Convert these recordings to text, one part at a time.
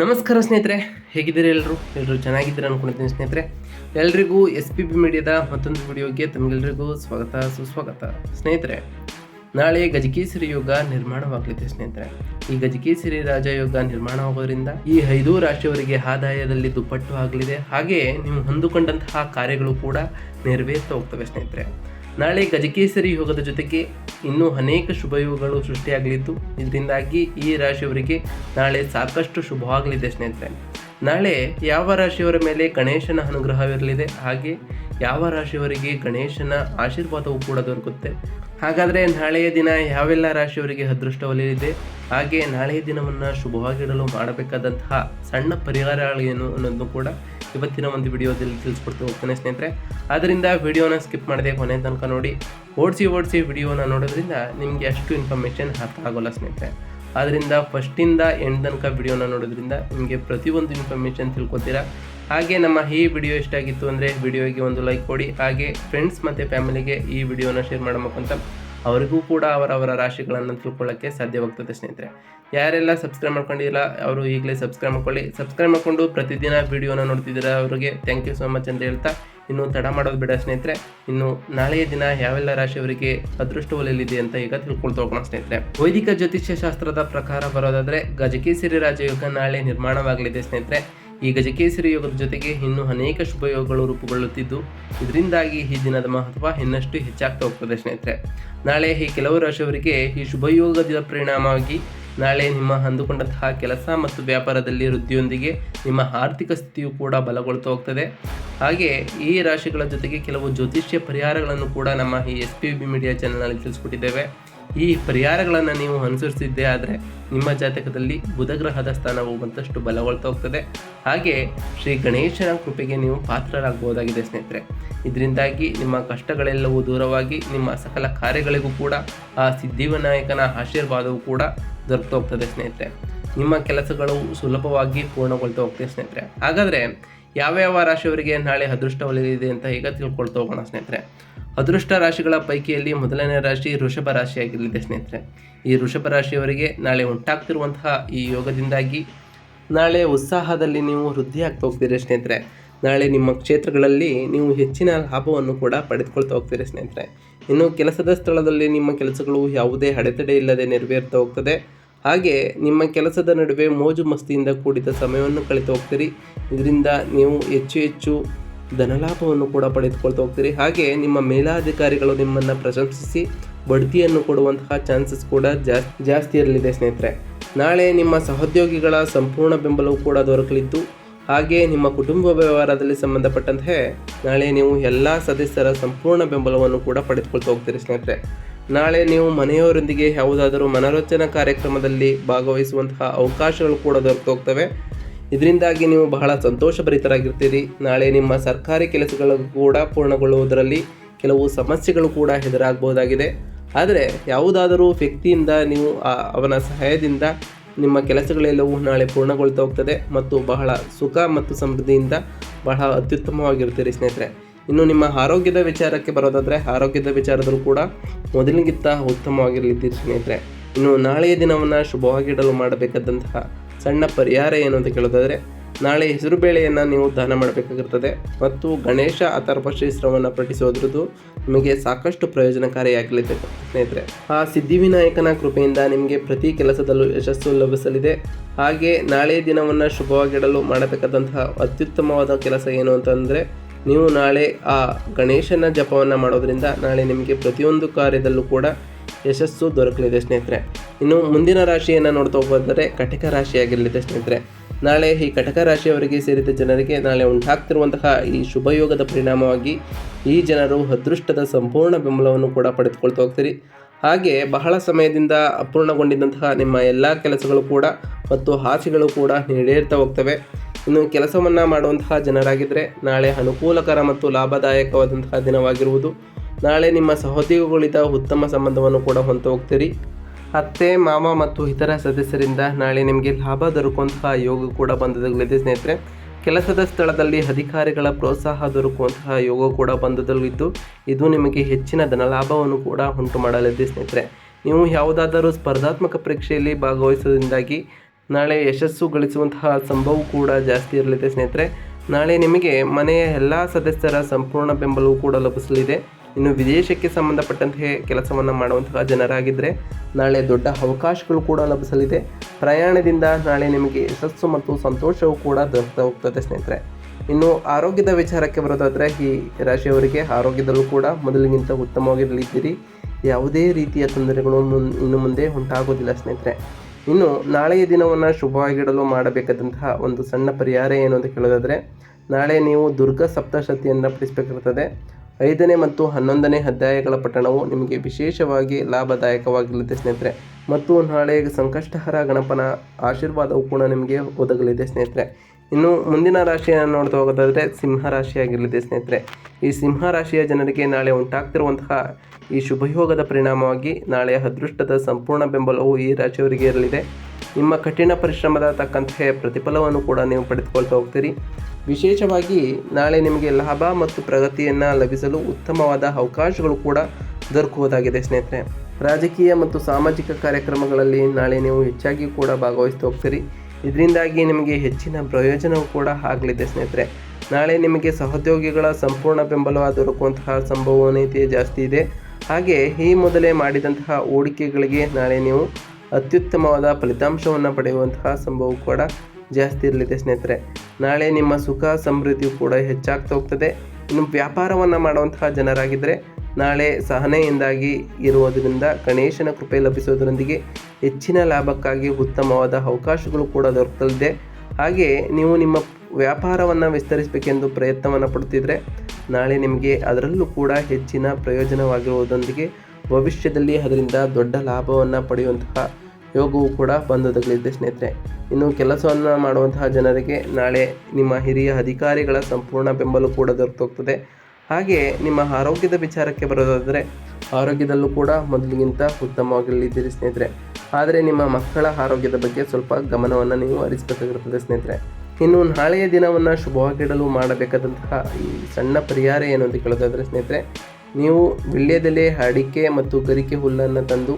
ನಮಸ್ಕಾರ ಸ್ನೇಹಿತರೆ, ಹೇಗಿದ್ದೀರಿ ಎಲ್ಲರೂ? ಎಲ್ಲರೂ ಚೆನ್ನಾಗಿದ್ದೀರ ಅನ್ಕೊಂಡಿದ್ದೀನಿ ಸ್ನೇಹಿತರೆ. ಎಲ್ರಿಗೂ ಎಸ್ ಪಿ ಬಿ ಮೀಡಿಯಾದ ಮತ್ತೊಂದು ವಿಡಿಯೋಗೆ ತಮಗೆಲ್ಲರಿಗೂ ಸ್ವಾಗತ, ಸುಸ್ವಾಗತ. ಸ್ನೇಹಿತರೆ, ನಾಳೆ ಗಜಕೇಸರಿ ಯೋಗ ನಿರ್ಮಾಣವಾಗಲಿದೆ ಸ್ನೇಹಿತರೆ. ಈ ಗಜಕೇಸರಿ ರಾಜಯೋಗ ನಿರ್ಮಾಣವಾಗೋದ್ರಿಂದ ಈ ಐದು ರಾಶಿಯವರಿಗೆ ಆದಾಯದಲ್ಲಿ ದುಪ್ಪಟ್ಟು ಆಗಲಿದೆ. ಹಾಗೆ ನೀವು ಹೊಂದಿಕೊಂಡಂತಹ ಕಾರ್ಯಗಳು ಕೂಡ ನೆರವೇರ್ತಾ ಹೋಗ್ತವೆ ಸ್ನೇಹಿತರೆ. ನಾಳೆ ಗಜಕೇಸರಿ ಯೋಗದ ಜೊತೆಗೆ ಇನ್ನೂ ಅನೇಕ ಶುಭಯೋಗಗಳು ಸೃಷ್ಟಿಯಾಗಲಿದ್ದು, ಇದರಿಂದಾಗಿ ಈ ರಾಶಿಯವರಿಗೆ ನಾಳೆ ಸಾಕಷ್ಟು ಶುಭವಾಗಲಿದೆ ಸ್ನೇಹಿತರೆ. ನಾಳೆ ಯಾವ ರಾಶಿಯವರ ಮೇಲೆ ಗಣೇಶನ ಅನುಗ್ರಹವಿರಲಿದೆ, ಹಾಗೆ ಯಾವ ರಾಶಿಯವರಿಗೆ ಗಣೇಶನ ಆಶೀರ್ವಾದವು ಕೂಡ ದೊರಕುತ್ತೆ. ಹಾಗಾದರೆ ನಾಳೆಯ ದಿನ ಯಾವೆಲ್ಲ ರಾಶಿಯವರಿಗೆ ಅದೃಷ್ಟ ಒಲಿಯಲಿದೆ, ಹಾಗೆ ನಾಳೆಯ ದಿನವನ್ನು ಶುಭವಾಗಿಡಲು ಮಾಡಬೇಕಾದಂತಹ ಸಣ್ಣ ಪರಿಹಾರಗಳೇನು ಅನ್ನೋದನ್ನು ಕೂಡ ಇವತ್ತಿನ ಒಂದು ವಿಡಿಯೋದಲ್ಲಿ ತಿಳಿಸ್ಕೊಡ್ತಾ ಹೋಗ್ತೇನೆ ಸ್ನೇಹಿತರೆ. ಆದ್ದರಿಂದ ವಿಡಿಯೋನ ಸ್ಕಿಪ್ ಮಾಡದೆ ಕೊನೆ ತನಕ ನೋಡಿ, ಓಡಿಸಿ ಓಡಿಸಿ ವಿಡಿಯೋನ ನೋಡೋದ್ರಿಂದ ನಿಮಗೆ ಅಷ್ಟು ಇನ್ಫಾರ್ಮೇಷನ್ ಅರ್ಥ ಆಗೋಲ್ಲ ಸ್ನೇಹಿತರೆ. ಆದ್ದರಿಂದ ಫಸ್ಟಿಂದ ಎಂಡ್ ತನಕ ವಿಡಿಯೋನ ನೋಡೋದ್ರಿಂದ ನಿಮಗೆ ಪ್ರತಿಯೊಂದು ಇನ್ಫಾರ್ಮೇಷನ್ ತಿಳ್ಕೊತೀರಾ. ಹಾಗೆ ನಮ್ಮ ಈ ವಿಡಿಯೋ ಇಷ್ಟ ಆಗಿತ್ತು ಅಂದರೆ ವಿಡಿಯೋಗೆ ಒಂದು ಲೈಕ್ ಕೊಡಿ. ಹಾಗೆ ಫ್ರೆಂಡ್ಸ್ ಮತ್ತು ಫ್ಯಾಮಿಲಿಗೆ ಈ ವಿಡಿಯೋನ ಶೇರ್ ಮಾಡಬೇಕಂತ ಅವರಿಗೂ ಕೂಡ ಅವರವರ ರಾಶಿಗಳನ್ನು ತಿಳ್ಕೊಳ್ಳೋಕ್ಕೆ ಸಾಧ್ಯವಾಗ್ತದೆ ಸ್ನೇಹಿತರೆ. ಯಾರೆಲ್ಲ ಸಬ್ಸ್ಕ್ರೈಬ್ ಮಾಡ್ಕೊಂಡಿಲ್ಲ, ಅವರು ಈಗಲೇ ಸಬ್ಸ್ಕ್ರೈಬ್ ಮಾಡ್ಕೊಳ್ಳಿ. ಸಬ್ಸ್ಕ್ರೈಬ್ ಮಾಡಿಕೊಂಡು ಪ್ರತಿದಿನ ವಿಡಿಯೋನ ನೋಡ್ತಿದ್ದೀರಾ ಅವರಿಗೆ ಥ್ಯಾಂಕ್ ಯು ಸೋ ಮಚ್ ಅಂತ ಹೇಳ್ತಾ ಇನ್ನು ತಡ ಮಾಡೋದು ಬೇಡ ಸ್ನೇಹಿತರೆ. ಇನ್ನು ನಾಳೆಯ ದಿನ ಯಾವೆಲ್ಲ ರಾಶಿಯವರಿಗೆ ಅದೃಷ್ಟ ಒಲೆಯಲ್ಲಿದೆ ಅಂತ ಈಗ ತಿಳ್ಕೊಳ್ತಾ ಹೋಗೋಣ ಸ್ನೇಹಿತರೆ. ವೈದಿಕ ಜ್ಯೋತಿಷ್ಯ ಶಾಸ್ತ್ರದ ಪ್ರಕಾರ ಬರೋದಾದ್ರೆ ಗಜಕೇಸರಿ ರಾಜಯೋಗ ನಾಳೆ ನಿರ್ಮಾಣವಾಗಲಿದೆ ಸ್ನೇಹಿತರೆ. ಈ ಗಜಕೇಸರಿ ಯೋಗದ ಜೊತೆಗೆ ಇನ್ನೂ ಅನೇಕ ಶುಭ ಯೋಗಗಳು ರೂಪುಗೊಳ್ಳುತ್ತಿದ್ದು, ಇದರಿಂದಾಗಿ ಈ ದಿನದ ಮಹತ್ವ ಇನ್ನಷ್ಟು ಹೆಚ್ಚಾಗ್ತಾ ಹೋಗ್ತದೆ ಸ್ನೇಹಿತರೆ. ನಾಳೆ ಈ ಕೆಲವು ರಾಶಿಯವರಿಗೆ ಈ ಶುಭ ಯೋಗದ ಪರಿಣಾಮವಾಗಿ ನಾಳೆ ನಿಮ್ಮ ಅಂದುಕೊಂಡಂತಹ ಕೆಲಸ ಮತ್ತು ವ್ಯಾಪಾರದಲ್ಲಿ ವೃದ್ಧಿಯೊಂದಿಗೆ ನಿಮ್ಮ ಆರ್ಥಿಕ ಸ್ಥಿತಿಯು ಕೂಡ ಬಲಗೊಳ್ತಾ ಹೋಗ್ತದೆ. ಹಾಗೆ ಈ ರಾಶಿಗಳ ಜೊತೆಗೆ ಕೆಲವು ಜ್ಯೋತಿಷ್ಯ ಪರಿಹಾರಗಳನ್ನು ಕೂಡ ನಮ್ಮ ಈ ಎಸ್ ಪಿ ಬಿ ಮೀಡಿಯಾ ಚಾನಲ್ನಲ್ಲಿ ತಿಳಿಸ್ಕೊಟ್ಟಿದ್ದೇವೆ. ಈ ಪರಿಹಾರಗಳನ್ನು ನೀವು ಅನುಸರಿಸಿದ್ದೇ ಆದರೆ ನಿಮ್ಮ ಜಾತಕದಲ್ಲಿ ಬುಧಗ್ರಹದ ಸ್ಥಾನವು ಮತ್ತಷ್ಟು ಬಲಗೊಳ್ತಾ ಹೋಗ್ತದೆ. ಹಾಗೆ ಶ್ರೀ ಗಣೇಶನ ಕೃಪೆಗೆ ನೀವು ಪಾತ್ರರಾಗಬಹುದಾಗಿದೆ ಸ್ನೇಹಿತರೆ. ಇದರಿಂದಾಗಿ ನಿಮ್ಮ ಕಷ್ಟಗಳೆಲ್ಲವೂ ದೂರವಾಗಿ ನಿಮ್ಮ ಸಕಲ ಕಾರ್ಯಗಳಿಗೂ ಕೂಡ ಆ ಸಿದ್ಧಿವಿನಾಯಕನ ಆಶೀರ್ವಾದವು ಕೂಡ ದೊರಕ್ತಾ ಹೋಗ್ತದೆ ಸ್ನೇಹಿತರೆ. ನಿಮ್ಮ ಕೆಲಸಗಳು ಸುಲಭವಾಗಿ ಪೂರ್ಣಗೊಳ್ತಾ ಹೋಗ್ತದೆ ಸ್ನೇಹಿತರೆ. ಹಾಗಾದರೆ ಯಾವ್ಯಾವ ರಾಶಿಯವರಿಗೆ ನಾಳೆ ಅದೃಷ್ಟ ಒಲಿದಿದೆ ಅಂತ ಈಗ ತಿಳ್ಕೊಳ್ತಾ ಹೋಗೋಣ ಸ್ನೇಹಿತರೆ. ಅದೃಷ್ಟ ರಾಶಿಗಳ ಪೈಕಿಯಲ್ಲಿ ಮೊದಲನೇ ರಾಶಿ ವೃಷಭ ರಾಶಿಯಾಗಿರಲಿದೆ ಸ್ನೇಹಿತರೆ. ಈ ವೃಷಭ ರಾಶಿಯವರಿಗೆ ನಾಳೆ ಉಂಟಾಗ್ತಿರುವಂತಹ ಈ ಯೋಗದಿಂದಾಗಿ ನಾಳೆ ಉತ್ಸಾಹದಲ್ಲಿ ನೀವು ವೃದ್ಧಿ ಆಗ್ತಾ ಹೋಗ್ತೀರಿ ಸ್ನೇಹಿತರೆ. ನಾಳೆ ನಿಮ್ಮ ಕ್ಷೇತ್ರಗಳಲ್ಲಿ ನೀವು ಹೆಚ್ಚಿನ ಲಾಭವನ್ನು ಕೂಡ ಪಡೆದುಕೊಳ್ತಾ ಹೋಗ್ತೀರಿ ಸ್ನೇಹಿತರೆ. ಇನ್ನು ಕೆಲಸದ ಸ್ಥಳದಲ್ಲಿ ನಿಮ್ಮ ಕೆಲಸಗಳು ಯಾವುದೇ ಅಡೆತಡೆ ಇಲ್ಲದೆ ನೆರವೇರ್ತಾ ಹೋಗ್ತದೆ. ಹಾಗೆ ನಿಮ್ಮ ಕೆಲಸದ ನಡುವೆ ಮೋಜು ಮಸ್ತಿಯಿಂದ ಕೂಡಿದ ಸಮಯವನ್ನು ಕಳೀತಾ ಹೋಗ್ತೀರಿ. ಇದರಿಂದ ನೀವು ಹೆಚ್ಚು ಹೆಚ್ಚು ಧನಲಾಭವನ್ನು ಕೂಡ ಪಡೆದುಕೊಳ್ತಾ ಹೋಗ್ತೀರಿ. ಹಾಗೆ ನಿಮ್ಮ ಮೇಲಾಧಿಕಾರಿಗಳು ನಿಮ್ಮನ್ನು ಪ್ರಶಂಸಿಸಿ ಬಡ್ತಿಯನ್ನು ಕೊಡುವಂತಹ ಚಾನ್ಸಸ್ ಕೂಡ ಜಾಸ್ತಿ ಜಾಸ್ತಿ ಇರಲಿದೆ ಸ್ನೇಹಿತರೆ. ನಾಳೆ ನಿಮ್ಮ ಸಹೋದ್ಯೋಗಿಗಳ ಸಂಪೂರ್ಣ ಬೆಂಬಲವು ಕೂಡ ದೊರಕಲಿದ್ದು, ಹಾಗೆ ನಿಮ್ಮ ಕುಟುಂಬ ವ್ಯವಹಾರದಲ್ಲಿ ಸಂಬಂಧಪಟ್ಟಂತೆ ನಾಳೆ ನೀವು ಎಲ್ಲ ಸದಸ್ಯರ ಸಂಪೂರ್ಣ ಬೆಂಬಲವನ್ನು ಕೂಡ ಪಡೆದುಕೊಳ್ತಾ ಹೋಗ್ತೀರಿ ಸ್ನೇಹಿತರೆ. ನಾಳೆ ನೀವು ಮನೆಯವರೊಂದಿಗೆ ಯಾವುದಾದರೂ ಮನೋರಂಜನಾ ಕಾರ್ಯಕ್ರಮದಲ್ಲಿ ಭಾಗವಹಿಸುವಂತಹ ಅವಕಾಶಗಳು ಕೂಡ ದೊರಕ್ತಾ ಹೋಗ್ತವೆ. ಇದರಿಂದಾಗಿ ನೀವು ಬಹಳ ಸಂತೋಷಭರಿತರಾಗಿರ್ತೀರಿ. ನಾಳೆ ನಿಮ್ಮ ಸರ್ಕಾರಿ ಕೆಲಸಗಳು ಕೂಡ ಪೂರ್ಣಗೊಳ್ಳುವುದರಲ್ಲಿ ಕೆಲವು ಸಮಸ್ಯೆಗಳು ಕೂಡ ಎದುರಾಗಬಹುದಾಗಿದೆ. ಆದರೆ ಯಾವುದಾದರೂ ವ್ಯಕ್ತಿಯಿಂದ ನೀವು ಅವನ ಸಹಾಯದಿಂದ ನಿಮ್ಮ ಕೆಲಸಗಳೆಲ್ಲವೂ ನಾಳೆ ಪೂರ್ಣಗೊಳ್ತಾ ಹೋಗ್ತದೆ ಮತ್ತು ಬಹಳ ಸುಖ ಮತ್ತು ಸಮೃದ್ಧಿಯಿಂದ ಬಹಳ ಅತ್ಯುತ್ತಮವಾಗಿರ್ತೀರಿ ಸ್ನೇಹಿತರೆ. ಇನ್ನು ನಿಮ್ಮ ಆರೋಗ್ಯದ ವಿಚಾರಕ್ಕೆ ಬರೋದಾದರೆ ಆರೋಗ್ಯದ ವಿಚಾರದಲ್ಲೂ ಕೂಡ ಮೊದಲಿಗಿಂತ ಉತ್ತಮವಾಗಿರಲಿದ್ದೀರಿ ಸ್ನೇಹಿತರೆ. ಇನ್ನು ನಾಳೆಯ ದಿನವನ್ನು ಶುಭವಾಗಿಡಲು ಮಾಡಬೇಕಾದಂತಹ ಸಣ್ಣ ಪರಿಹಾರ ಏನು ಅಂತ ಕೇಳೋದಾದರೆ ನಾಳೆ ಹೆಸರುಬೇಳೆಯನ್ನು ನೀವು ದಾನ ಮಾಡಬೇಕಾಗಿರ್ತದೆ ಮತ್ತು ಗಣೇಶ ಅಥರ್ವಶೀಸ್ತ್ರವನ್ನು ಪಠಿಸೋದ್ರದ್ದು ನಿಮಗೆ ಸಾಕಷ್ಟು ಪ್ರಯೋಜನಕಾರಿಯಾಗಲಿದೆ. ಸ್ನೇಹಿತರೆ, ಆ ಸಿದ್ಧಿವಿನಾಯಕನ ಕೃಪೆಯಿಂದ ನಿಮಗೆ ಪ್ರತಿ ಕೆಲಸದಲ್ಲೂ ಯಶಸ್ಸು ಲಭಿಸಲಿದೆ. ಹಾಗೆ ನಾಳೆ ದಿನವನ್ನು ಶುಭವಾಗಿಡಲು ಮಾಡಬೇಕಾದಂತಹ ಅತ್ಯುತ್ತಮವಾದ ಕೆಲಸ ಏನು ಅಂತಂದರೆ, ನೀವು ನಾಳೆ ಆ ಗಣೇಶನ ಜಪವನ್ನು ಮಾಡೋದರಿಂದ ನಾಳೆ ನಿಮಗೆ ಪ್ರತಿಯೊಂದು ಕಾರ್ಯದಲ್ಲೂ ಕೂಡ ಯಶಸ್ಸು ದೊರಕಲಿದೆ ಸ್ನೇಹಿತರೆ. ಇನ್ನು ಮುಂದಿನ ರಾಶಿಯನ್ನು ನೋಡ್ತಾ ಹೋಗೋದಾದರೆ ಕಟಕ ರಾಶಿಯಾಗಿರಲಿದೆ ಸ್ನೇಹಿತರೆ. ನಾಳೆ ಈ ಕಟಕ ರಾಶಿಯವರಿಗೆ ಸೇರಿದ ಜನರಿಗೆ ನಾಳೆ ಉಂಟಾಗ್ತಿರುವಂತಹ ಈ ಶುಭಯೋಗದ ಪರಿಣಾಮವಾಗಿ ಈ ಜನರು ಅದೃಷ್ಟದ ಸಂಪೂರ್ಣ ಬೆಂಬಲವನ್ನು ಕೂಡ ಪಡೆದುಕೊಳ್ತಾ ಹೋಗ್ತೀರಿ. ಹಾಗೆ ಬಹಳ ಸಮಯದಿಂದ ಅಪೂರ್ಣಗೊಂಡಿದ್ದಂತಹ ನಿಮ್ಮ ಎಲ್ಲ ಕೆಲಸಗಳು ಕೂಡ ಮತ್ತು ಆಸೆಗಳು ಕೂಡ ನೀಡೇರ್ತಾ ಹೋಗ್ತವೆ. ಇನ್ನು ಕೆಲಸವನ್ನು ಮಾಡುವಂತಹ ಜನರಾಗಿದ್ದರೆ ನಾಳೆ ಅನುಕೂಲಕರ ಮತ್ತು ಲಾಭದಾಯಕವಾದಂತಹ ದಿನವಾಗಿರುವುದು. ನಾಳೆ ನಿಮ್ಮ ಸಹೋದ್ಯೋಗಿಗಳಿಂದ ಉತ್ತಮ ಸಂಬಂಧವನ್ನು ಕೂಡ ಹೊಂತ ಹೋಗ್ತೀರಿ ಅತ್ತೆ, ಮಾಮ ಮತ್ತು ಇತರ ಸದಸ್ಯರಿಂದ ನಾಳೆ ನಿಮಗೆ ಲಾಭ ದೊರಕುವಂತಹ ಯೋಗ ಕೂಡ ಬಂದದಲ್ಲಿದೆ ಸ್ನೇಹಿತರೆ. ಕೆಲಸದ ಸ್ಥಳದಲ್ಲಿ ಅಧಿಕಾರಿಗಳ ಪ್ರೋತ್ಸಾಹ ದೊರಕುವಂತಹ ಯೋಗ ಕೂಡ ಬಂದದಲ್ಲಿದ್ದು, ಇದು ನಿಮಗೆ ಹೆಚ್ಚಿನ ಧನಲಾಭವನ್ನು ಕೂಡ ಉಂಟು ಮಾಡಲಿದೆ ಸ್ನೇಹಿತರೆ. ನೀವು ಯಾವುದಾದರೂ ಸ್ಪರ್ಧಾತ್ಮಕ ಪರೀಕ್ಷೆಯಲ್ಲಿ ಭಾಗವಹಿಸೋದ್ರಿಂದಾಗಿ ನಾಳೆ ಯಶಸ್ಸು ಗಳಿಸುವಂತಹ ಸಂಭವ ಕೂಡ ಜಾಸ್ತಿ ಇರಲಿದೆ ಸ್ನೇಹಿತರೆ. ನಾಳೆ ನಿಮಗೆ ಮನೆಯ ಎಲ್ಲ ಸದಸ್ಯರ ಸಂಪೂರ್ಣ ಬೆಂಬಲವೂ ಕೂಡ ಲಭಿಸಲಿದೆ. ಇನ್ನು ವಿದೇಶಕ್ಕೆ ಸಂಬಂಧಪಟ್ಟಂತೆ ಕೆಲಸವನ್ನು ಮಾಡುವಂತಹ ಜನರಾಗಿದ್ದರೆ ನಾಳೆ ದೊಡ್ಡ ಅವಕಾಶಗಳು ಕೂಡ ಲಭಿಸಲಿದೆ. ಪ್ರಯಾಣದಿಂದ ನಾಳೆ ನಿಮಗೆ ಯಶಸ್ಸು ಮತ್ತು ಸಂತೋಷವೂ ಕೂಡ ದೊರಕ್ತಾ ಹೋಗ್ತದೆ ಸ್ನೇಹಿತರೆ. ಇನ್ನು ಆರೋಗ್ಯದ ವಿಚಾರಕ್ಕೆ ಬರೋದಾದರೆ ಈ ರಾಶಿಯವರಿಗೆ ಆರೋಗ್ಯದಲ್ಲೂ ಕೂಡ ಮೊದಲಿಗಿಂತ ಉತ್ತಮವಾಗಿರಲಿದ್ದೀರಿ. ಯಾವುದೇ ರೀತಿಯ ತೊಂದರೆಗಳು ಮುನ್ ಇನ್ನು ಮುಂದೆ ಉಂಟಾಗೋದಿಲ್ಲ ಸ್ನೇಹಿತರೆ. ಇನ್ನು ನಾಳೆಯ ದಿನವನ್ನು ಶುಭವಾಗಿಡಲು ಮಾಡಬೇಕಾದಂತಹ ಒಂದು ಸಣ್ಣ ಪರಿಹಾರ ಏನು ಅಂತ ಕೇಳೋದಾದರೆ, ನಾಳೆ ನೀವು ದುರ್ಗಾ ಸಪ್ತಶತಿಯನ್ನು ಪಡಿಸಬೇಕಾಗುತ್ತದೆ ಐದನೇ ಮತ್ತು ಹನ್ನೊಂದನೇ ಅಧ್ಯಾಯಗಳ ಪಠಣವು ನಿಮಗೆ ವಿಶೇಷವಾಗಿ ಲಾಭದಾಯಕವಾಗಿರಲಿದೆ ಸ್ನೇಹಿತರೆ. ಮತ್ತು ನಾಳೆ ಸಂಕಷ್ಟಹರ ಗಣಪನ ಆಶೀರ್ವಾದವು ಕೂಡ ನಿಮಗೆ ಒದಗಲಿದೆ ಸ್ನೇಹಿತರೆ. ಇನ್ನು ಮುಂದಿನ ರಾಶಿಯನ್ನು ನೋಡ್ತಾ ಹೋಗೋದಾದರೆ ಸಿಂಹ ರಾಶಿಯಾಗಿರಲಿದೆ ಸ್ನೇಹಿತರೆ. ಈ ಸಿಂಹ ರಾಶಿಯ ಜನರಿಗೆ ನಾಳೆ ಉಂಟಾಗ್ತಿರುವಂತಹ ಈ ಶುಭಯೋಗದ ಪರಿಣಾಮವಾಗಿ ನಾಳೆ ಅದೃಷ್ಟದ ಸಂಪೂರ್ಣ ಬೆಂಬಲವು ಈ ರಾಶಿಯವರಿಗೆ ಇರಲಿದೆ. ನಿಮ್ಮ ಕಠಿಣ ಪರಿಶ್ರಮದ ತಕ್ಕಂತೆ ಪ್ರತಿಫಲವನ್ನು ಕೂಡ ನೀವು ಪಡೆದುಕೊಳ್ತಾ ಹೋಗ್ತೀರಿ. ವಿಶೇಷವಾಗಿ ನಾಳೆ ನಿಮಗೆ ಲಾಭ ಮತ್ತು ಪ್ರಗತಿಯನ್ನು ಲಭಿಸಲು ಉತ್ತಮವಾದ ಅವಕಾಶಗಳು ಕೂಡ ದೊರಕುವುದಾಗಿದೆ ಸ್ನೇಹಿತರೆ. ರಾಜಕೀಯ ಮತ್ತು ಸಾಮಾಜಿಕ ಕಾರ್ಯಕ್ರಮಗಳಲ್ಲಿ ನಾಳೆ ನೀವು ಹೆಚ್ಚಾಗಿ ಕೂಡ ಭಾಗವಹಿಸ್ತಾ ಹೋಗ್ತೀರಿ. ಇದರಿಂದಾಗಿ ನಿಮಗೆ ಹೆಚ್ಚಿನ ಪ್ರಯೋಜನವೂ ಕೂಡ ಆಗಲಿದೆ ಸ್ನೇಹಿತರೆ. ನಾಳೆ ನಿಮಗೆ ಸಹೋದ್ಯೋಗಿಗಳ ಸಂಪೂರ್ಣ ಬೆಂಬಲ ದೊರಕುವಂತಹ ಸಂಭವನೀಯತೆ ಜಾಸ್ತಿ ಇದೆ. ಹಾಗೆ ಈ ಮೊದಲೇ ಮಾಡಿದಂತಹ ಹೂಡಿಕೆಗಳಿಗೆ ನಾಳೆ ನೀವು ಅತ್ಯುತ್ತಮವಾದ ಫಲಿತಾಂಶವನ್ನು ಪಡೆಯುವಂತಹ ಸಂಭವ ಕೂಡ ಜಾಸ್ತಿ ಇರಲಿದೆ ಸ್ನೇಹಿತರೆ. ನಾಳೆ ನಿಮ್ಮ ಸುಖ ಸಮೃದ್ಧಿಯು ಕೂಡ ಹೆಚ್ಚಾಗ್ತಾ ಹೋಗ್ತದೆ. ಇನ್ನು ವ್ಯಾಪಾರವನ್ನು ಮಾಡುವಂತಹ ಜನರಾಗಿದ್ದರೆ ನಾಳೆ ಸಹನೆಯಿಂದಾಗಿ ಇರುವುದರಿಂದ, ಗಣೇಶನ ಕೃಪೆ ಲಭಿಸುವುದರೊಂದಿಗೆ ಹೆಚ್ಚಿನ ಲಾಭಕ್ಕಾಗಿ ಉತ್ತಮವಾದ ಅವಕಾಶಗಳು ಕೂಡ ದೊರಕಲಿದೆ ಹಾಗೆಯೇ ನೀವು ನಿಮ್ಮ ವ್ಯಾಪಾರವನ್ನು ವಿಸ್ತರಿಸಬೇಕೆಂದು ಪ್ರಯತ್ನವನ್ನು ಪಡುತ್ತಿದ್ದರೆ ನಾಳೆ ನಿಮಗೆ ಅದರಲ್ಲೂ ಕೂಡ ಹೆಚ್ಚಿನ ಪ್ರಯೋಜನವಾಗಿರುವುದರೊಂದಿಗೆ ಭವಿಷ್ಯದಲ್ಲಿ ಅದರಿಂದ ದೊಡ್ಡ ಲಾಭವನ್ನು ಪಡೆಯುವಂತಹ ಯೋಗವು ಕೂಡ ಬಂದೊದಗಲಿದೆ ಸ್ನೇಹಿತರೆ. ಇನ್ನು ಕೆಲಸವನ್ನು ಮಾಡುವಂತಹ ಜನರಿಗೆ ನಾಳೆ ನಿಮ್ಮ ಹಿರಿಯ ಅಧಿಕಾರಿಗಳ ಸಂಪೂರ್ಣ ಬೆಂಬಲ ಕೂಡ ದೊರೆತೋಗ್ತದೆ ಹಾಗೆಯೇ ನಿಮ್ಮ ಆರೋಗ್ಯದ ವಿಚಾರಕ್ಕೆ ಬರೋದಾದರೆ ಆರೋಗ್ಯದಲ್ಲೂ ಕೂಡ ಮೊದಲಿಗಿಂತ ಉತ್ತಮವಾಗಿರಲಿದ್ದೀರಿ ಸ್ನೇಹಿತರೆ. ಆದರೆ ನಿಮ್ಮ ಮಕ್ಕಳ ಆರೋಗ್ಯದ ಬಗ್ಗೆ ಸ್ವಲ್ಪ ಗಮನವನ್ನು ನೀವು ಹರಿಸಬೇಕಾಗಿರುತ್ತದೆ ಸ್ನೇಹಿತರೆ. ಇನ್ನು ನಾಳೆಯ ದಿನವನ್ನು ಶುಭವಾಗಿಡಲು ಮಾಡಬೇಕಾದಂತಹ ಈ ಸಣ್ಣ ಪರಿಹಾರ ಏನು ಅಂತ ಕೇಳೋದಾದರೆ ಸ್ನೇಹಿತರೆ ನೀವು ವಿಳ್ಯದೆಲೆ ಅಡಿಕೆ ಮತ್ತು ಗರಿಕೆ ಹುಲ್ಲನ್ನು ತಂದು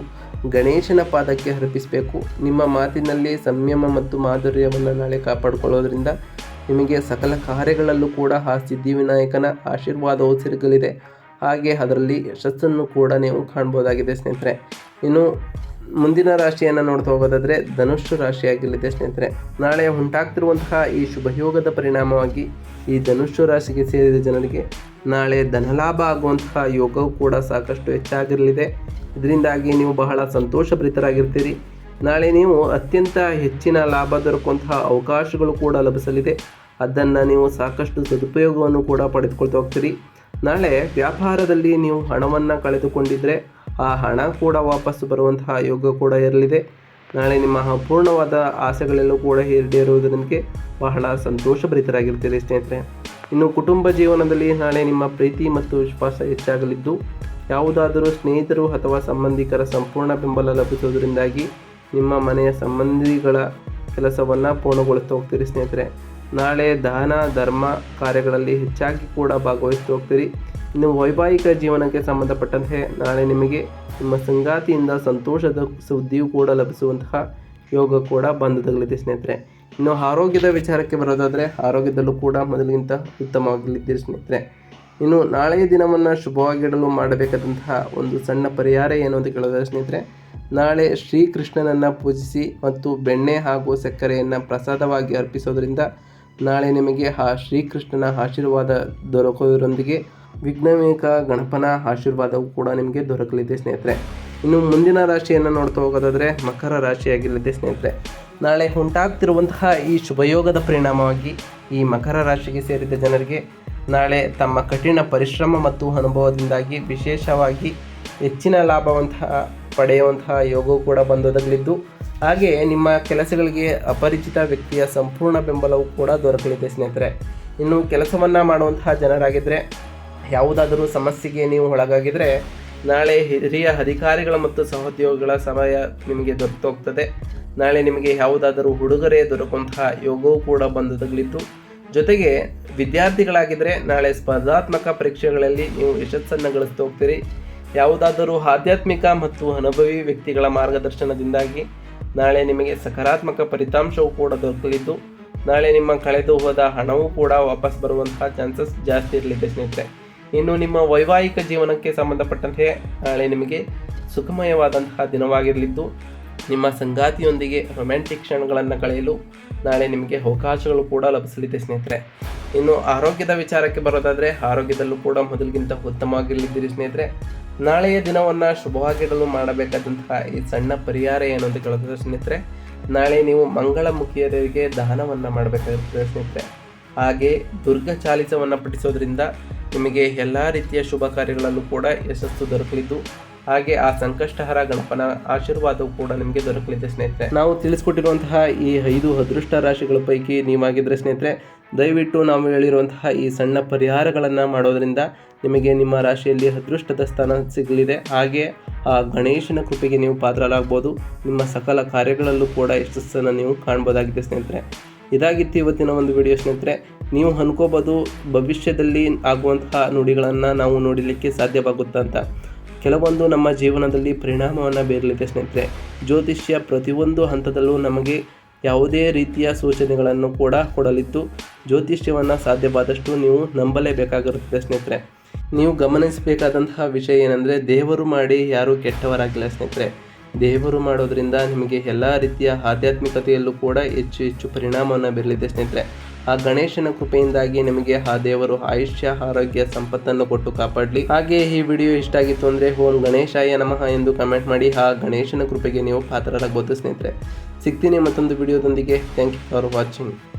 ಗಣೇಶನ ಪಾದಕ್ಕೆ ಅರ್ಪಿಸಬೇಕು. ನಿಮ್ಮ ಮಾತಿನಲ್ಲಿ ಸಂಯಮ ಮತ್ತು ಮಾಧುರ್ಯವನ್ನು ನಾಳೆ ಕಾಪಾಡಿಕೊಳ್ಳೋದ್ರಿಂದ ನಿಮಗೆ ಸಕಲ ಕಾರ್ಯಗಳಲ್ಲೂ ಕೂಡ ಆ ಸಿದ್ಧಿವಿನಾಯಕನ ಆಶೀರ್ವಾದವು ಸಿರುಗಲಿದೆ ಹಾಗೆ ಅದರಲ್ಲಿ ಯಶಸ್ಸನ್ನು ಕೂಡ ನೀವು ಕಾಣ್ಬೋದಾಗಿದೆ ಸ್ನೇಹಿತರೆ. ಇನ್ನು ಮುಂದಿನ ರಾಶಿಯನ್ನು ನೋಡ್ತಾ ಹೋಗೋದಾದರೆ ಧನುಷ್ ರಾಶಿಯಾಗಿರಲಿದೆ ಸ್ನೇಹಿತರೆ. ನಾಳೆ ಉಂಟಾಗ್ತಿರುವಂತಹ ಈ ಶುಭಯೋಗದ ಪರಿಣಾಮವಾಗಿ ಈ ಧನುಷ್ಯ ರಾಶಿಗೆ ಸೇರಿದ ಜನರಿಗೆ ನಾಳೆ ಧನಲಾಭ ಆಗುವಂತಹ ಯೋಗವು ಕೂಡ ಸಾಕಷ್ಟು ಹೆಚ್ಚಾಗಿರಲಿದೆ. ಇದರಿಂದಾಗಿ ನೀವು ಬಹಳ ಸಂತೋಷಭರಿತರಾಗಿರ್ತೀರಿ. ನಾಳೆ ನೀವು ಅತ್ಯಂತ ಹೆಚ್ಚಿನ ಲಾಭ ದೊರಕುವಂತಹ ಅವಕಾಶಗಳು ಕೂಡ ಲಭಿಸಲಿದೆ. ಅದನ್ನು ನೀವು ಸಾಕಷ್ಟು ಸದುಪಯೋಗವನ್ನು ಕೂಡ ಪಡೆದುಕೊಳ್ತಾ ಹೋಗ್ತೀರಿ. ನಾಳೆ ವ್ಯಾಪಾರದಲ್ಲಿ ನೀವು ಹಣವನ್ನು ಕಳೆದುಕೊಂಡಿದ್ದರೆ ಆ ಹಣ ಕೂಡ ವಾಪಸ್ಸು ಬರುವಂತಹ ಯೋಗ ಕೂಡ ಇರಲಿದೆ. ನಾಳೆ ನಿಮ್ಮ ಅಪೂರ್ಣವಾದ ಆಸೆಗಳೆಲ್ಲೂ ಕೂಡ ಈಡೇರುವುದರೊಂದಿಗೆ ಬಹಳ ಸಂತೋಷಭರಿತರಾಗಿರ್ತೀರಿ ಸ್ನೇಹಿತರೆ. ಇನ್ನು ಕುಟುಂಬ ಜೀವನದಲ್ಲಿ ನಾಳೆ ನಿಮ್ಮ ಪ್ರೀತಿ ಮತ್ತು ವಿಶ್ವಾಸ ಹೆಚ್ಚಾಗಲಿದ್ದು, ಯಾವುದಾದರೂ ಸ್ನೇಹಿತರು ಅಥವಾ ಸಂಬಂಧಿಕರ ಸಂಪೂರ್ಣ ಬೆಂಬಲ ಲಭಿಸುವುದರಿಂದಾಗಿ ನಿಮ್ಮ ಮನೆಯ ಸಂಬಂಧಿಗಳ ಕೆಲಸವನ್ನು ಪೂರ್ಣಗೊಳಿಸ್ತಾ ಹೋಗ್ತೀರಿ ಸ್ನೇಹಿತರೆ. ನಾಳೆ ದಾನ, ಧರ್ಮ ಕಾರ್ಯಗಳಲ್ಲಿ ಹೆಚ್ಚಾಗಿ ಕೂಡ ಭಾಗವಹಿಸ್ತಾ ಹೋಗ್ತೀರಿ. ಇನ್ನು ವೈವಾಹಿಕ ಜೀವನಕ್ಕೆ ಸಂಬಂಧಪಟ್ಟಂತೆ ನಾಳೆ ನಿಮಗೆ ನಿಮ್ಮ ಸಂಗಾತಿಯಿಂದ ಸಂತೋಷದ ಸುದ್ದಿಯು ಕೂಡ ಲಭಿಸುವಂತಹ ಯೋಗ ಕೂಡ ಬಂದದಗಲಿದೆ ಸ್ನೇಹಿತರೆ. ಇನ್ನು ಆರೋಗ್ಯದ ವಿಚಾರಕ್ಕೆ ಬರೋದಾದರೆ ಆರೋಗ್ಯದಲ್ಲೂ ಕೂಡ ಮೊದಲಿಗಿಂತ ಉತ್ತಮವಾಗಲಿದ್ದೀರಿ ಸ್ನೇಹಿತರೆ. ಇನ್ನು ನಾಳೆಯ ದಿನವನ್ನು ಶುಭವಾಗಿಡಲು ಮಾಡಬೇಕಾದಂತಹ ಒಂದು ಸಣ್ಣ ಪರಿಹಾರ ಏನು ಅಂತ ಕೇಳೋದಾದ್ರೆ ಸ್ನೇಹಿತರೆ, ನಾಳೆ ಶ್ರೀಕೃಷ್ಣನನ್ನು ಪೂಜಿಸಿ ಮತ್ತು ಬೆಣ್ಣೆ ಹಾಗೂ ಸಕ್ಕರೆಯನ್ನು ಪ್ರಸಾದವಾಗಿ ಅರ್ಪಿಸೋದರಿಂದ ನಾಳೆ ನಿಮಗೆ ಆ ಶ್ರೀಕೃಷ್ಣನ ಆಶೀರ್ವಾದ ದೊರಕೋದರೊಂದಿಗೆ ವಿಘ್ನವಿಕ ಗಣಪನ ಆಶೀರ್ವಾದವು ಕೂಡ ನಿಮಗೆ ದೊರಕಲಿದೆ ಸ್ನೇಹಿತರೆ. ಇನ್ನು ಮುಂದಿನ ರಾಶಿಯನ್ನು ನೋಡ್ತಾ ಹೋಗೋದಾದರೆ ಮಕರ ರಾಶಿಯಾಗಿರಲಿದೆ ಸ್ನೇಹಿತರೆ. ನಾಳೆ ಉಂಟಾಗ್ತಿರುವಂತಹ ಈ ಶುಭಯೋಗದ ಪರಿಣಾಮವಾಗಿ ಈ ಮಕರ ರಾಶಿಗೆ ಸೇರಿದ ಜನರಿಗೆ ನಾಳೆ ತಮ್ಮ ಕಠಿಣ ಪರಿಶ್ರಮ ಮತ್ತು ಅನುಭವದಿಂದಾಗಿ ವಿಶೇಷವಾಗಿ ಹೆಚ್ಚಿನ ಲಾಭವಂತಹ, ಪಡೆಯುವಂತಹ ಯೋಗವು ಕೂಡ ಬಂದೊದಗಲಿದ್ದು, ಹಾಗೆ ನಿಮ್ಮ ಕೆಲಸಗಳಿಗೆ ಅಪರಿಚಿತ ವ್ಯಕ್ತಿಯ ಸಂಪೂರ್ಣ ಬೆಂಬಲವು ಕೂಡ ದೊರಕಲಿದೆ ಸ್ನೇಹಿತರೆ. ಇನ್ನು ಕೆಲಸವನ್ನು ಮಾಡುವಂತಹ ಜನರಾಗಿದ್ದರೆ ಯಾವುದಾದರೂ ಸಮಸ್ಯೆಗೆ ನೀವು ಒಳಗಾಗಿದ್ದರೆ ನಾಳೆ ಹಿರಿಯ ಅಧಿಕಾರಿಗಳ ಮತ್ತು ಸಹೋದ್ಯೋಗಿಗಳ ಸಮಯ ನಿಮಗೆ ದೊರೆತೋಗ್ತದೆ. ನಾಳೆ ನಿಮಗೆ ಯಾವುದಾದರೂ ಹುಡುಗರೆ ದೊರಕುವಂತಹ ಯೋಗವೂ ಕೂಡ ಬಂದೊದಗಲಿದ್ದು ಜೊತೆಗೆ ವಿದ್ಯಾರ್ಥಿಗಳಾಗಿದ್ದರೆ ನಾಳೆ ಸ್ಪರ್ಧಾತ್ಮಕ ಪರೀಕ್ಷೆಗಳಲ್ಲಿ ನೀವು ಯಶಸ್ಸನ್ನು ಗಳಿಸ್ತಾ ಹೋಗ್ತೀರಿ. ಯಾವುದಾದರೂ ಆಧ್ಯಾತ್ಮಿಕ ಮತ್ತು ಅನುಭವಿ ವ್ಯಕ್ತಿಗಳ ಮಾರ್ಗದರ್ಶನದಿಂದಾಗಿ ನಾಳೆ ನಿಮಗೆ ಸಕಾರಾತ್ಮಕ ಫಲಿತಾಂಶವು ಕೂಡ ದೊರಕಲಿದ್ದು, ನಾಳೆ ನಿಮ್ಮ ಕಳೆದು ಹೋದ ಹಣವೂ ಕೂಡ ವಾಪಸ್ ಬರುವಂತಹ ಚಾನ್ಸಸ್ ಜಾಸ್ತಿ ಇರಲಿದೆ ಸ್ನೇಹಿತರೆ. ಇನ್ನು ನಿಮ್ಮ ವೈವಾಹಿಕ ಜೀವನಕ್ಕೆ ಸಂಬಂಧಪಟ್ಟಂತೆ ನಾಳೆ ನಿಮಗೆ ಸುಖಮಯವಾದಂತಹ ದಿನವಾಗಿರಲಿದ್ದು, ನಿಮ್ಮ ಸಂಗಾತಿಯೊಂದಿಗೆ ರೊಮ್ಯಾಂಟಿಕ್ ಕ್ಷಣಗಳನ್ನು ಕಳೆಯಲು ನಾಳೆ ನಿಮಗೆ ಅವಕಾಶಗಳು ಕೂಡ ಲಭಿಸಲಿದೆ ಸ್ನೇಹಿತರೆ. ಇನ್ನು ಆರೋಗ್ಯದ ವಿಚಾರಕ್ಕೆ ಬರೋದಾದರೆ, ಆರೋಗ್ಯದಲ್ಲೂ ಕೂಡ ಮೊದಲಿಗಿಂತ ಉತ್ತಮವಾಗಿರಲಿದ್ದೀರಿ ಸ್ನೇಹಿತರೆ. ನಾಳೆಯ ದಿನವನ್ನು ಶುಭವಾಗಿಡಲು ಮಾಡಬೇಕಾದಂತಹ ಈ ಸಣ್ಣ ಪರಿಹಾರ ಏನು ಅಂತ ಕೇಳಿದ್ರೆ ಸ್ನೇಹಿತರೆ, ನಾಳೆ ನೀವು ಮಂಗಳಮುಖಿಯರಿಗೆ ದಾನವನ್ನು ಮಾಡಬೇಕಾಗಿರ್ತದೆ ಸ್ನೇಹಿತರೆ. ಹಾಗೆ ದುರ್ಗ ಚಾಲಿಸವನ್ನು ಪಠಿಸೋದ್ರಿಂದ ನಿಮಗೆ ಎಲ್ಲ ರೀತಿಯ ಶುಭ ಕಾರ್ಯಗಳಲ್ಲೂ ಕೂಡ ಯಶಸ್ಸು ದೊರಕಲಿದ್ದು, ಹಾಗೆ ಆ ಸಂಕಷ್ಟಹರ ಗಣಪನ ಆಶೀರ್ವಾದವು ಕೂಡ ನಿಮಗೆ ದೊರಕಲಿದೆ ಸ್ನೇಹಿತರೆ. ನಾವು ತಿಳಿಸ್ಕೊಟ್ಟಿರುವಂತಹ ಈ ಐದು ಅದೃಷ್ಟ ರಾಶಿಗಳ ಪೈಕಿ ನೀವಾಗಿದ್ದರೆ ಸ್ನೇಹಿತರೆ, ದಯವಿಟ್ಟು ನಾವು ಹೇಳಿರುವಂತಹ ಈ ಸಣ್ಣ ಪರಿಹಾರಗಳನ್ನು ಮಾಡೋದರಿಂದ ನಿಮಗೆ ನಿಮ್ಮ ರಾಶಿಯಲ್ಲಿ ಅದೃಷ್ಟದ ಸ್ಥಾನ ಸಿಗಲಿದೆ. ಹಾಗೆ ಆ ಗಣೇಶನ ಕೃಪೆಗೆ ನೀವು ಪಾತ್ರರಾಗ್ಬೋದು. ನಿಮ್ಮ ಸಕಲ ಕಾರ್ಯಗಳಲ್ಲೂ ಕೂಡ ಯಶಸ್ಸನ್ನು ನೀವು ಕಾಣ್ಬೋದಾಗಿದೆ ಸ್ನೇಹಿತರೆ. ಇದಾಗಿತ್ತು ಇವತ್ತಿನ ಒಂದು ವಿಡಿಯೋ ಸ್ನೇಹಿತರೆ. ನೀವು ಅನ್ಕೋಬೋದು ಭವಿಷ್ಯದಲ್ಲಿ ಆಗುವಂತಹ ನುಡಿಗಳನ್ನು ನಾವು ನೋಡಲಿಕ್ಕೆ ಸಾಧ್ಯವಾಗುತ್ತಾ ಅಂತ. ಕೆಲವೊಂದು ನಮ್ಮ ಜೀವನದಲ್ಲಿ ಪರಿಣಾಮವನ್ನು ಬೀರಲಿದೆ ಸ್ನೇಹಿತರೆ. ಜ್ಯೋತಿಷ್ಯ ಪ್ರತಿಯೊಂದು ಹಂತದಲ್ಲೂ ನಮಗೆ ಯಾವುದೇ ರೀತಿಯ ಸೂಚನೆಗಳನ್ನು ಕೂಡ ಕೊಡಲಿದ್ದು, ಜ್ಯೋತಿಷ್ಯವನ್ನು ಸಾಧ್ಯವಾದಷ್ಟು ನೀವು ನಂಬಲೇಬೇಕಾಗಿರುತ್ತದೆ ಸ್ನೇಹಿತರೆ. ನೀವು ಗಮನಿಸಬೇಕಾದಂತಹ ವಿಷಯ ಏನಂದರೆ, ದೇವರು ಮಾಡಿ ಯಾರೂ ಕೆಟ್ಟವರಾಗಿಲ್ಲ ಸ್ನೇಹಿತರೆ. ದೇವರು ಮಾಡೋದ್ರಿಂದ ನಿಮಗೆ ಎಲ್ಲ ರೀತಿಯ ಆಧ್ಯಾತ್ಮಿಕತೆಯಲ್ಲೂ ಕೂಡ ಹೆಚ್ಚು ಹೆಚ್ಚು ಪರಿಣಾಮವನ್ನು ಬೀರಲಿದೆ ಸ್ನೇಹಿತರೆ. ಆ ಗಣೇಶನ ಕೃಪೆಯಿಂದಾಗಿ ನಿಮಗೆ ಆ ದೇವರು ಆಯುಷ್ಯ, ಆರೋಗ್ಯ, ಸಂಪತ್ತನ್ನು ಕೊಟ್ಟು ಕಾಪಾಡಲಿ. ಹಾಗೆ ಈ ವಿಡಿಯೋ ಇಷ್ಟ ಆಗಿತ್ತು ಅಂದರೆ ಓಂ ಗಣೇಶಾಯ ನಮಃ ಎಂದು ಕಮೆಂಟ್ ಮಾಡಿ. ಆ ಗಣೇಶನ ಕೃಪೆಗೆ ನೀವು ಪಾತ್ರರಾಗಬಹುದು ಸ್ನೇಹಿತರೆ. ಸಿಗ್ತೀನಿ ಮತ್ತೊಂದು ವಿಡಿಯೋದೊಂದಿಗೆ. Thank you for watching